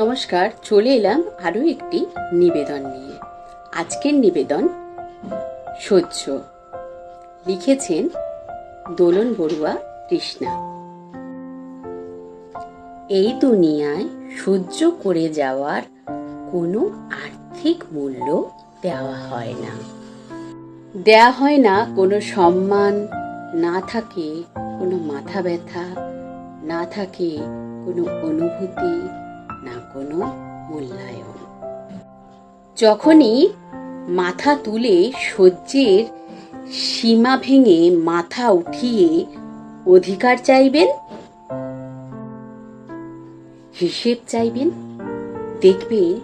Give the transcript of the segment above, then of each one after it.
নমস্কার, চলে এলাম আরও একটি নিবেদন নিয়ে। আজকের নিবেদন সহ্য। লিখেছেন দোলন বড়ুয়া কৃষ্ণা। এই দুনিয়ায় সহ্য করে যাওয়ার কোনো আর্থিক মূল্য দেওয়া হয় না। দেয়া হয় না কোনো সম্মান, না থাকে কোনো মাথা ব্যথা, না থাকে কোনো অনুভূতি না কোনো মূল্যায়ন। যখনই মাথা তুলে সহ্যের সীমা ভেঙে মাথা উঠিয়ে অধিকার চাইবেন? হিসেব চাইবেন? দেখবে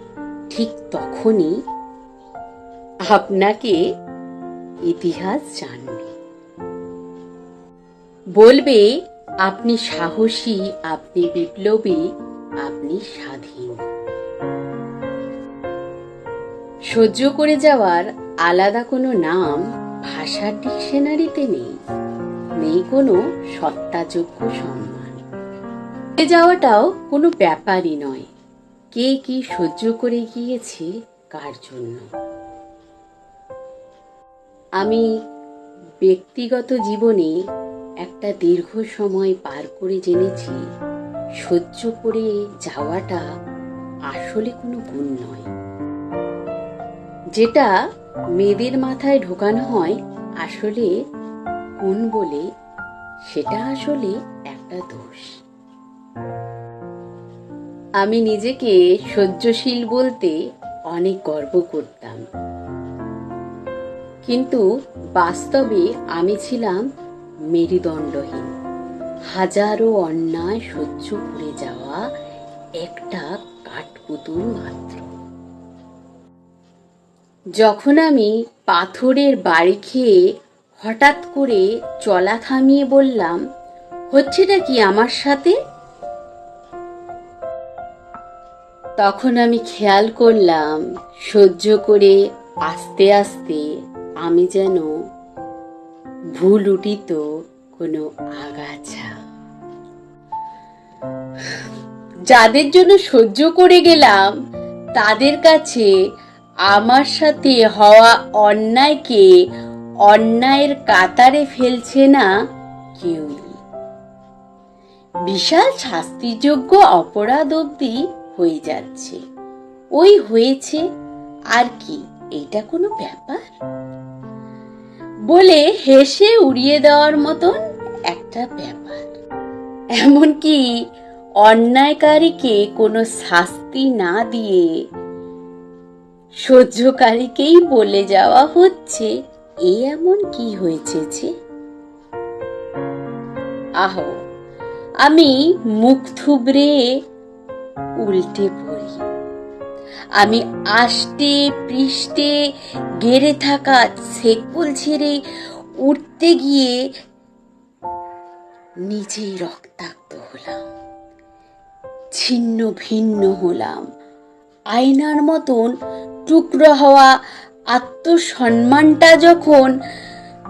ঠিক তখনই আপনাকে ইতিহাস জানবে। বলবে, আপনি সাহসী, আপনি বিপ্লবী আপনি স্বাধীন। সহ্য করে যাওয়ার আলাদা কোনো নাম ভাষার ডিকশনারিতে নেই। নেই কোনো সত্তাযোগ্য সম্মান। যাওয়াটাও কোনো ব্যাপারই নয়। কে কি সহ্য করে গিয়েছে কার জন্য? আমি ব্যক্তিগত জীবনে একটা দীর্ঘ সময় পার করে জেনেছি সহ্য করে যাওয়াটা আসলে কোনো গুণ নয়। যেটা মেয়েদের মাথায় ঢোকানো হয় আসলে গুণ বলে, সেটা আসলে একটা দোষ। আমি নিজেকে সহ্যশীল বলতে অনেক গর্ব করতাম। কিন্তু বাস্তবে আমি ছিলাম মেরুদণ্ডহীন। হাজারো অন্যায় সহ্য করে যাওয়া একটা কাঠপুতুল মাত্র। যখন আমি পাথরের বাড়ি খেয়ে হঠাৎ করে চলা থামিয়ে বললাম, হচ্ছেটা কি আমার সাথে? তখন আমি খেয়াল করলাম, সহ্য করে আস্তে আস্তে আমি যেন ভুল উঠিত। কোনো আগাছা। যাদের জন্য সহ্য করে গেলাম, তাদের কাছে আমার সাথে হওয়া অন্যায়কে অন্যায়ের কাতারে ফেলছে না কেউই। বিশাল শাস্তিযোগ্য অপরাধ অবধি হয়ে যাচ্ছে। ওই হয়েছে। আর কি, এটা কোনো ব্যাপার? বলে হেসে উড়িয়ে দেওয়ার মতন একটা ব্যাপার। এমনকি অন্যায়কারীকে কোনো শাস্তি না দিয়ে সহ্যকারীকেই বলে যাওয়া হচ্ছে, এ এমন কি হয়েছে যে? আহো, আমি মুখ থুবড়ে উল্টে পড়ি। আমি আষ্টে, পৃষ্ঠে গেড়ে থাকা সেকুল ছেড়ে উঠতে গিয়ে নিজেই রক্তাক্ত হলাম। ছিন্ন ভিন্ন হলাম। আয়নার মতন টুকরো হওয়া আত্মসম্মানটা যখন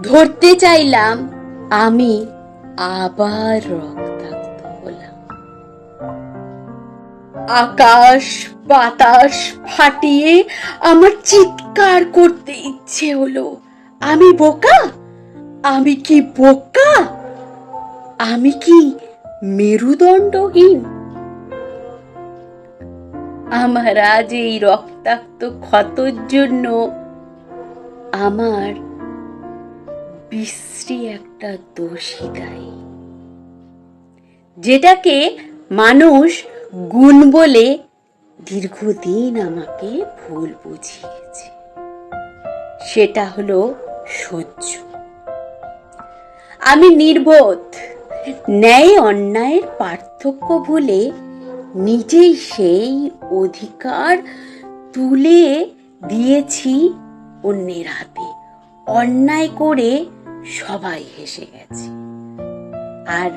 ধরতে চাইলাম, আমি আবার রক্তাক্ত আকাশ, বাতাস ফাটিয়ে আমার চিৎকার করতে ইচ্ছে হলো। আমি বোকা? আমি কি বোকা? আমি কি মেরুদণ্ডহীন? আমার আজ এই রক্তাক্ত ক্ষতর জন্য আমার বিশ্রী একটা দোষী দায়ী। যেটাকে মানুষ গুণ বলে দীর্ঘদিন আমাকে ভুল বুঝিয়েছে। সেটা হলো সহ্য। আমি নির্বোধ, ন্যায় অন্যায়ের পার্থক্য ভুলে নিজেই সেই অধিকার তুলে দিয়েছি অন্যের হাতে। অন্যায় করে সবাই হেসে গেছে। আর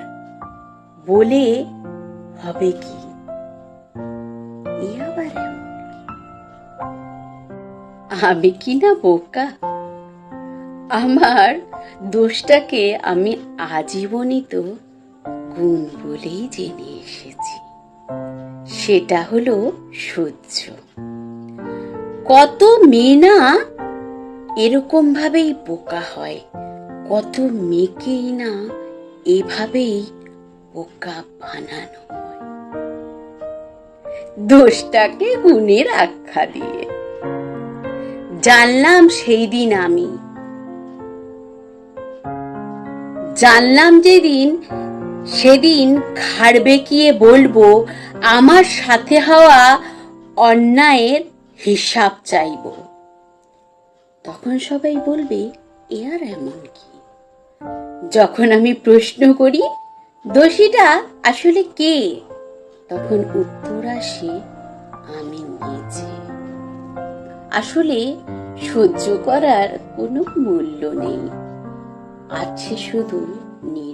বলে হবে কি? আমি কি না বোকা? আমার দোষটাকে আমি আজীবনই তো গুণ বলেই জেনে এসেছি। সেটা হলো সহ্য। কত মেয়ে না এরকম ভাবেই বোকা হয়, কত মেয়েকেই না এভাবেই বোকা বানানো হয়। দোষটাকে গুণের আখ্যা দিয়ে জানলাম সেই দিন আমি। জানলাম যেদিন, সেদিন ঘাড় বেঁকিয়ে বলব, আমার সাথে হওয়া অন্যায়ের হিসাব চাইব। তখন সবাই বলবে, এ আর এমন কি? যখন আমি প্রশ্ন করি, দোষীটা আসলে কে? তখন উত্তর আসে, আমি নিজে। আসলে সহ্য করার কোনো মূল্য নেই। আছে শুধু নীরব